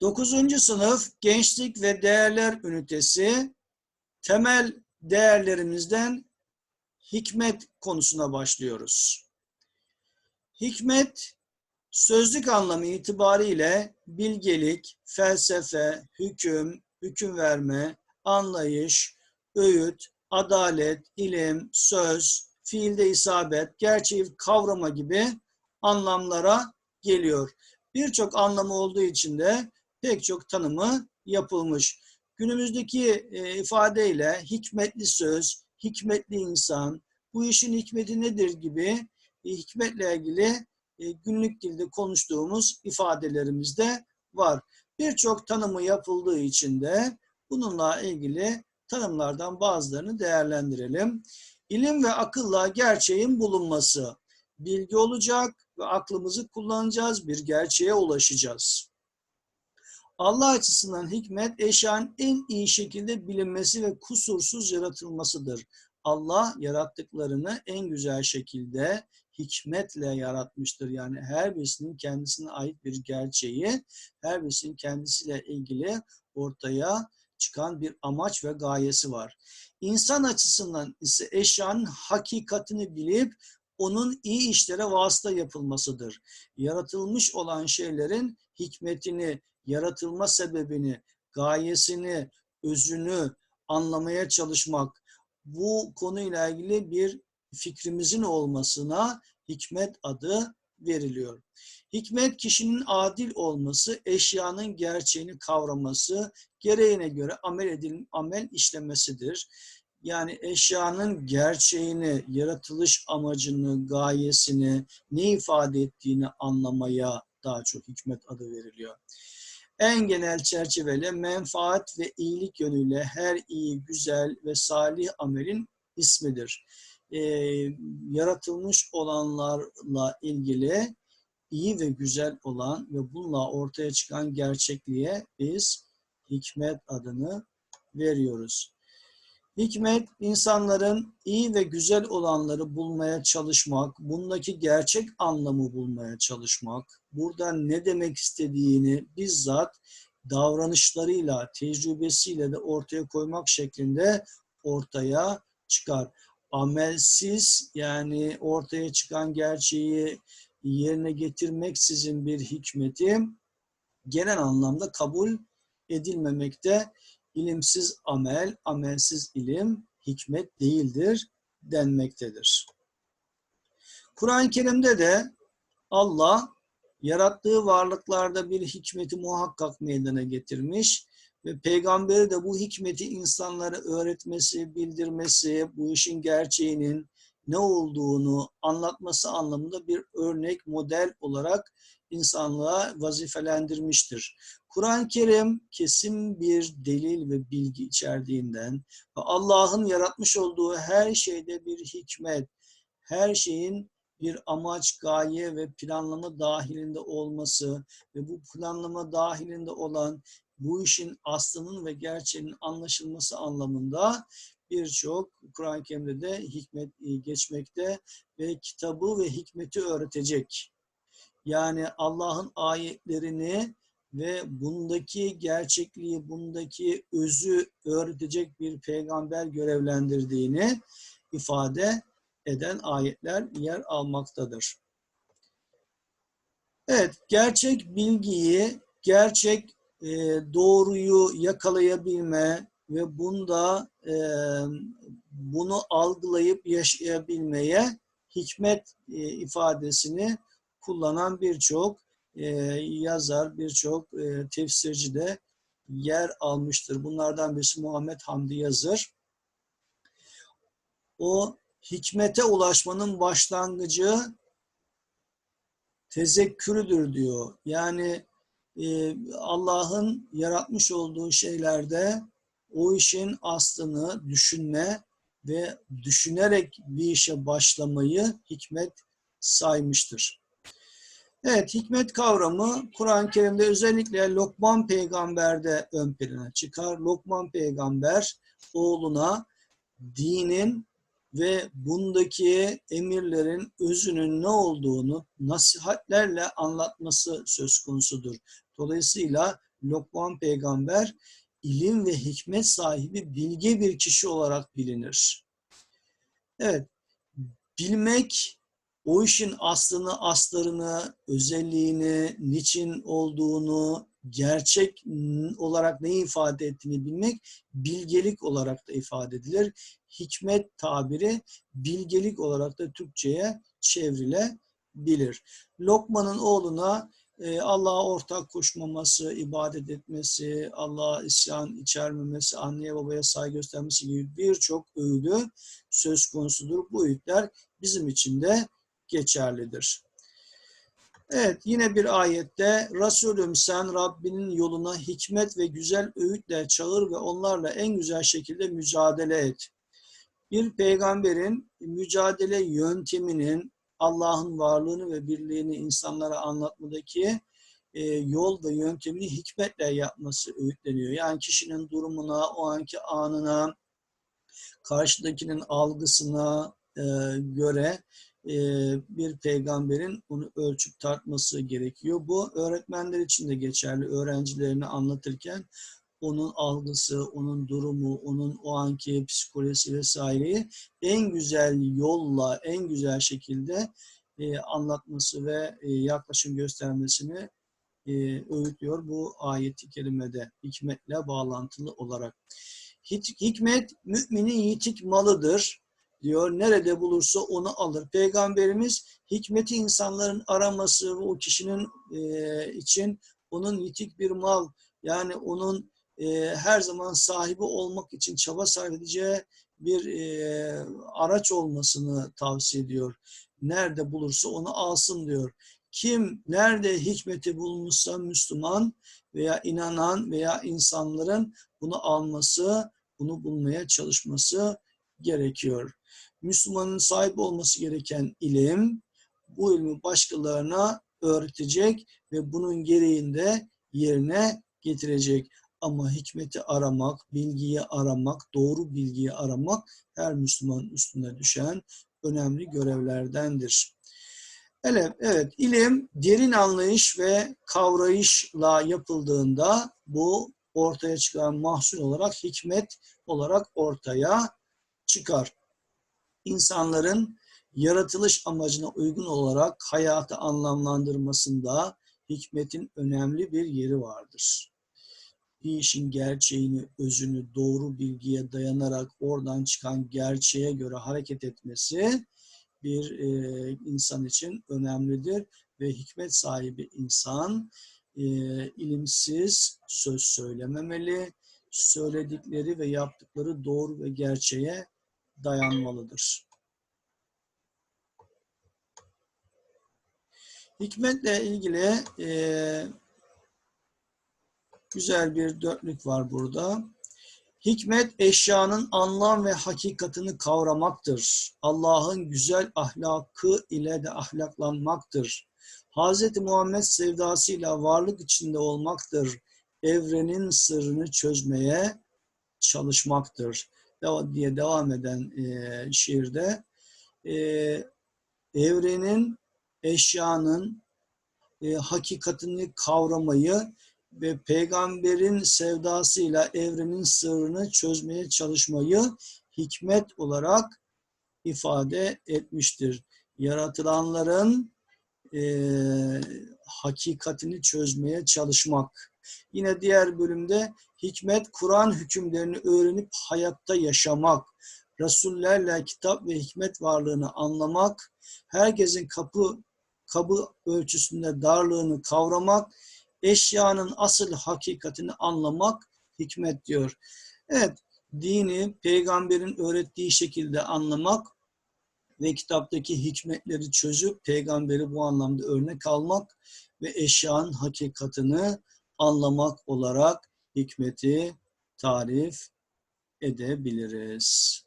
9. sınıf Gençlik ve Değerler Ünitesi temel değerlerimizden hikmet konusuna başlıyoruz. Hikmet sözlük anlamı itibariyle bilgelik, felsefe, hüküm, hüküm verme, anlayış, öğüt, adalet, ilim, söz, fiilde isabet, gerçeği kavrama gibi anlamlara geliyor. Birçok anlamı olduğu için de pek çok tanımı yapılmış. Günümüzdeki e, ifadeyle hikmetli söz, hikmetli insan, bu işin hikmeti nedir gibi e, hikmetle ilgili e, günlük dilde konuştuğumuz ifadelerimiz de var. Birçok tanımı yapıldığı için de bununla ilgili tanımlardan bazılarını değerlendirelim. İlim ve akılla gerçeğin bulunması. Bilgi olacak ve aklımızı kullanacağız, bir gerçeğe ulaşacağız. Allah açısından hikmet eşyanın en iyi şekilde bilinmesi ve kusursuz yaratılmasıdır. Allah yarattıklarını en güzel şekilde hikmetle yaratmıştır. Yani her birisinin kendisine ait bir gerçeği, her birisinin kendisiyle ilgili ortaya çıkan bir amaç ve gayesi var. İnsan açısından ise eşyanın hakikatini bilip onun iyi işlere vasıta yapılmasıdır. Yaratılmış olan şeylerin hikmetini, yaratılma sebebini, gayesini, özünü anlamaya çalışmak, bu konuyla ilgili bir fikrimizin olmasına hikmet adı veriliyor. Hikmet kişinin adil olması, eşyanın gerçeğini kavraması, gereğine göre amel edil amel işlemesidir. Yani eşyanın gerçeğini, yaratılış amacını, gayesini, ne ifade ettiğini anlamaya daha çok hikmet adı veriliyor. En genel çerçeveyle menfaat ve iyilik yönüyle her iyi, güzel ve salih amelin ismidir. Ee, yaratılmış olanlarla ilgili iyi ve güzel olan ve bununla ortaya çıkan gerçekliğe biz hikmet adını veriyoruz. Hikmet insanların iyi ve güzel olanları bulmaya çalışmak, bundaki gerçek anlamı bulmaya çalışmak, burada ne demek istediğini bizzat davranışlarıyla, tecrübesiyle de ortaya koymak şeklinde ortaya çıkar. Amelsiz yani ortaya çıkan gerçeği yerine getirmeksizin bir hikmeti genel anlamda kabul edilmemekte ilimsiz amel, amelsiz ilim hikmet değildir denmektedir. Kur'an-ı Kerim'de de Allah yarattığı varlıklarda bir hikmeti muhakkak meydana getirmiş ve peygamberi de bu hikmeti insanlara öğretmesi, bildirmesi, bu işin gerçeğinin ne olduğunu anlatması anlamında bir örnek, model olarak insanlığa vazifelendirmiştir. Kur'an-ı Kerim kesin bir delil ve bilgi içerdiğinden ve Allah'ın yaratmış olduğu her şeyde bir hikmet, her şeyin bir amaç, gaye ve planlama dahilinde olması ve bu planlama dahilinde olan bu işin aslının ve gerçeğinin anlaşılması anlamında birçok Kur'an-ı Kerim'de de hikmet geçmekte ve kitabı ve hikmeti öğretecek. Yani Allah'ın ayetlerini ve bundaki gerçekliği, bundaki özü öğretecek bir peygamber görevlendirdiğini ifade eden ayetler yer almaktadır. Evet, gerçek bilgiyi, gerçek e, doğruyu yakalayabilme ve bunda e, bunu algılayıp yaşayabilmeye hikmet e, ifadesini kullanan birçok e, yazar, birçok e, tefsirci de yer almıştır. Bunlardan birisi Muhammed Hamdi Yazır. O hikmete ulaşmanın başlangıcı tezekkürüdür diyor. Yani e, Allah'ın yaratmış olduğu şeylerde o işin aslını düşünme ve düşünerek bir işe başlamayı hikmet saymıştır. Evet, hikmet kavramı Kur'an-ı Kerim'de özellikle Lokman peygamberde ön plana çıkar. Lokman peygamber oğluna dinin ve bundaki emirlerin özünün ne olduğunu nasihatlerle anlatması söz konusudur. Dolayısıyla Lokman peygamber ilim ve hikmet sahibi bilge bir kişi olarak bilinir. Evet, bilmek o işin aslını, aslarını, özelliğini, niçin olduğunu, gerçek olarak ne ifade ettiğini bilmek bilgelik olarak da ifade edilir. Hikmet tabiri bilgelik olarak da Türkçe'ye çevrilebilir. Lokman'ın oğluna e, Allah'a ortak koşmaması, ibadet etmesi, Allah'a isyan içermemesi, anneye babaya saygı göstermesi gibi birçok öğüdü söz konusudur. Bu öğütler bizim için de geçerlidir. Evet yine bir ayette Resulüm sen Rabbinin yoluna hikmet ve güzel öğütle çağır ve onlarla en güzel şekilde mücadele et. Bir peygamberin mücadele yönteminin Allah'ın varlığını ve birliğini insanlara anlatmadaki e, yol ve yöntemini hikmetle yapması öğütleniyor. Yani kişinin durumuna, o anki anına, karşıdakinin algısına e, göre e, bir peygamberin onu ölçüp tartması gerekiyor. Bu öğretmenler için de geçerli. Öğrencilerini anlatırken onun algısı, onun durumu, onun o anki psikolojisi vesaireyi en güzel yolla, en güzel şekilde e, anlatması ve e, yaklaşım göstermesini e, öğütlüyor bu ayeti kerimede hikmetle bağlantılı olarak. Hikmet müminin yitik malıdır diyor. Nerede bulursa onu alır. Peygamberimiz hikmeti insanların araması o kişinin e, için onun yitik bir mal yani onun e, her zaman sahibi olmak için çaba sarf edeceği bir e, araç olmasını tavsiye ediyor. Nerede bulursa onu alsın diyor. Kim nerede hikmeti bulmuşsa Müslüman veya inanan veya insanların bunu alması, bunu bulmaya çalışması gerekiyor. Müslümanın sahip olması gereken ilim, bu ilmi başkalarına öğretecek ve bunun gereğinde yerine getirecek. Ama hikmeti aramak, bilgiyi aramak, doğru bilgiyi aramak her Müslüman üstüne düşen önemli görevlerdendir. Evet, evet, ilim derin anlayış ve kavrayışla yapıldığında bu ortaya çıkan mahsul olarak hikmet olarak ortaya çıkar. İnsanların yaratılış amacına uygun olarak hayatı anlamlandırmasında hikmetin önemli bir yeri vardır bir işin gerçeğini, özünü doğru bilgiye dayanarak oradan çıkan gerçeğe göre hareket etmesi bir e, insan için önemlidir ve hikmet sahibi insan e, ilimsiz söz söylememeli, söyledikleri ve yaptıkları doğru ve gerçeğe dayanmalıdır. Hikmetle ilgili e, Güzel bir dörtlük var burada. Hikmet eşyanın anlam ve hakikatini kavramaktır. Allah'ın güzel ahlakı ile de ahlaklanmaktır. Hz. Muhammed sevdasıyla varlık içinde olmaktır. Evrenin sırrını çözmeye çalışmaktır. diye devam eden e, şiirde e, evrenin, eşyanın e, hakikatini kavramayı ve peygamberin sevdasıyla evrenin sırrını çözmeye çalışmayı hikmet olarak ifade etmiştir. Yaratılanların e, hakikatini çözmeye çalışmak. Yine diğer bölümde hikmet Kur'an hükümlerini öğrenip hayatta yaşamak, Resullerle kitap ve hikmet varlığını anlamak, herkesin kapı kabı ölçüsünde darlığını kavramak eşyanın asıl hakikatini anlamak hikmet diyor. Evet, dini peygamberin öğrettiği şekilde anlamak ve kitaptaki hikmetleri çözüp peygamberi bu anlamda örnek almak ve eşyanın hakikatini anlamak olarak hikmeti tarif edebiliriz.